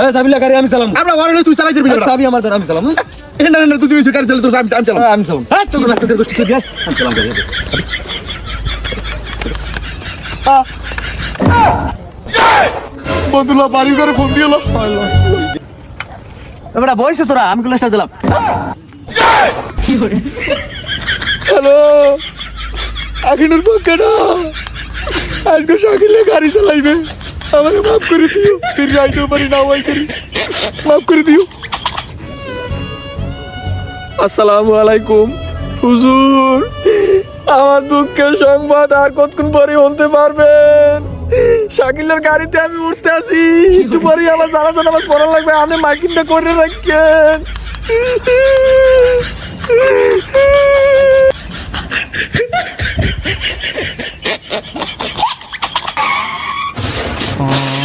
এ সাবিলা গাড়ি আমি চালাম। আমরা ওরে তুই চালাই দিবি আমার দ্বারা আমি চালাম বুঝ? না না না তুই তুই গাড়ি চালা তোর আমি আমি চালাম। এ, আমি চালাম। হ্যাঁ তোর নাটকের গোষ্ঠী চলে আয়। আমি চালাম গাড়ি বন্ধুলা বাড়ি ঘরে ফোন দিয়েলো এবারে বয়সে তোরা আমি ক্লাসটা দিলাম। হ্যালো? আখিনুর পক্ষে না। আজকে শাকিলে গাড়ি চালাইবে। আমাকে মাফ করে দিও ফিরে আইতেও পারি না ওই করি মাফ করে দিও আসসালামু আলাইকুম হুজুর আমার দুঃখের সংবাদ আর কতক্ষণ পরে হতে পারবেন শাকিলের গাড়িতে আমি উঠতে আসি একটু পরে আমার জানা জানা আমার পড়া লাগবে আপনি মার্কিংটা করে রাখেন Oh.